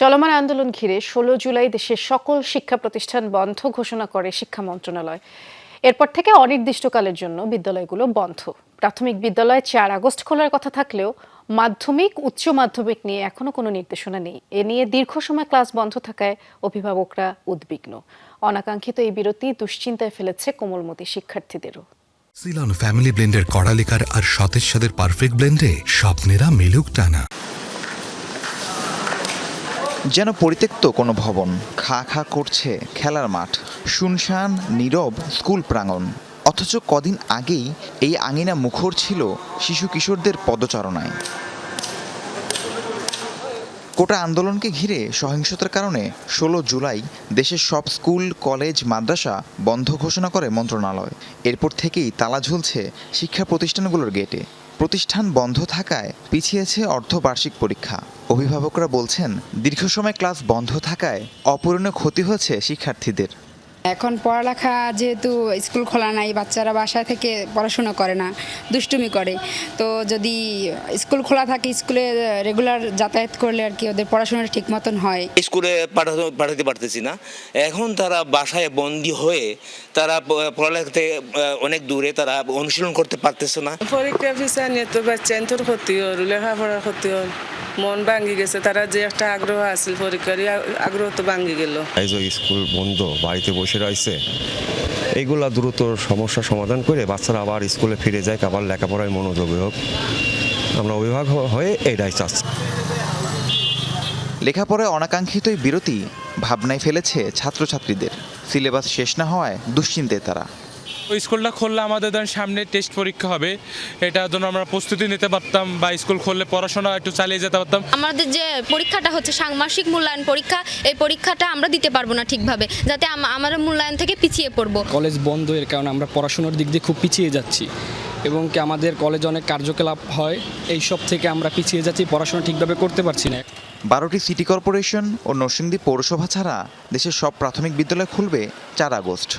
চলমান আন্দোলন ঘিরে ষোলো জুলাই দেশের সকল শিক্ষা প্রতিষ্ঠান বন্ধ ঘোষণা করে শিক্ষা মন্ত্রণালয়। এরপর থেকে অনির্দিষ্টকালের জন্য বিদ্যালয়গুলো বন্ধ। প্রাথমিক বিদ্যালয় চার আগস্ট খোলার কথা থাকলেও মাধ্যমিক, উচ্চ মাধ্যমিক নিয়ে এখনও কোনো নির্দেশনা নেই। এ নিয়ে দীর্ঘ সময় ক্লাস বন্ধ থাকায় অভিভাবকরা উদ্বিগ্ন। অনাকাঙ্ক্ষিত এই বিরতি দুশ্চিন্তায় ফেলেছে কোমলমতি শিক্ষার্থীদেরও। সিলন ফ্যামিলি ব্লেন্ডের কড়ালিকার আর সতেজ সাদের পারফেক্ট ব্লেন্ডে স্বপ্নেরা মিলুক টানা। যেন পরিত্যক্ত কোনো ভবন। খা খা করছে খেলার মাঠ। শুনশান, নীরব, স্কুল প্রাঙ্গণ। অথচ কদিন আগেই এই আঙিনা মুখর ছিল শিশু কিশোরদের পদচারণায়। কোটা আন্দোলনকে ঘিরে সহিংসতার কারণে ষোলো জুলাই দেশের সব স্কুল, কলেজ, মাদ্রাসা বন্ধ ঘোষণা করে মন্ত্রণালয়। এরপর থেকেই তালা ঝুলছে শিক্ষা প্রতিষ্ঠানগুলোর গেটে। প্রতিষ্ঠান বন্ধ থাকায় পিছিয়েছে অর্ধবার্ষিক পরীক্ষা। অভিভাবকরা বলছেন, দীর্ঘ সময় ক্লাস বন্ধ থাকায় অপূরণীয় ক্ষতি হয়েছে শিক্ষার্থীদের। এখন পড়ালেখা যেহেতু স্কুল খোলা নাই বাচ্চারা বাসায় থেকে পড়াশোনা করে না দুষ্টুমি করে। তো যদি স্কুল খোলা থাকে স্কুলে রেগুলার যাতায়াত করলে আর কি ওদের পড়াশোনাটা ঠিক মতন হয়। স্কুলে পাঠাতে পাঠাতে পারতেছি না। এখন তারা বাসায় বন্দি হয়ে তারা প- পড়ালেখা থেকে অনেক দূরে তারা অনুশীলন করতে পারতেছে না। পরীক্ষা ফিসা নিয়ে তো বাচ্চান তোর ক্ষতি হল লেখাপড়ার ক্ষতি হল। মন ভাঙ্গি গেছে তারা যে একটা আগ্রহ আছিল পরীক্ষার আগ্রহ তো ভাঙ্গি গেল। এই যে স্কুল বন্ধ বাড়িতে বসে রয়েছে এইগুলা দ্রুত সমস্যা সমাধান করে বাচ্চারা আবার স্কুলে ফিরে যায় আবার লেখাপড়ায় মনোযোগী হোক। আমরা অভিভাবক হয়ে এইটাই চাচ্ছি। লেখাপড়ায় অনাকাঙ্ক্ষিত বিরতি ভাবনায় ফেলেছে ছাত্রছাত্রীদের। সিলেবাস শেষ না হওয়ায় দুশ্চিন্তে তারা। স্কুলটা খুললে আমাদের ধরেন সামনে টেস্ট পরীক্ষা হবে। এটার জন্য আমরা প্রস্তুতি নিতে পারতাম বা স্কুল খুললে পড়াশোনা একটু চালিয়ে যেতে পারতাম। আমাদের যে পরীক্ষাটা হচ্ছে সাংমাসিক মূল্যায়ন পরীক্ষা এই পরীক্ষাটা আমরা দিতে পারব না ঠিকভাবে যাতে আম- আমরা মূল্যায়ন থেকে পিছিয়ে পড়ব। কলেজ বন্ধ এর কারণে আমরা পড়াশোনার দিক দিয়ে খুব পিছিয়ে যাচ্ছি এবং কি আমাদের কলেজ অনেক কার্যকলাপ হয় এই সব থেকে আমরা পিছিয়ে যাচ্ছি পড়াশোনা ঠিকভাবে করতে পারছি না। বারোটি সিটি কর্পোরেশন ও নরসিংদী পৌরসভা ছাড়া দেশের সব প্রাথমিক বিদ্যালয় খুলবে চার আগস্ট।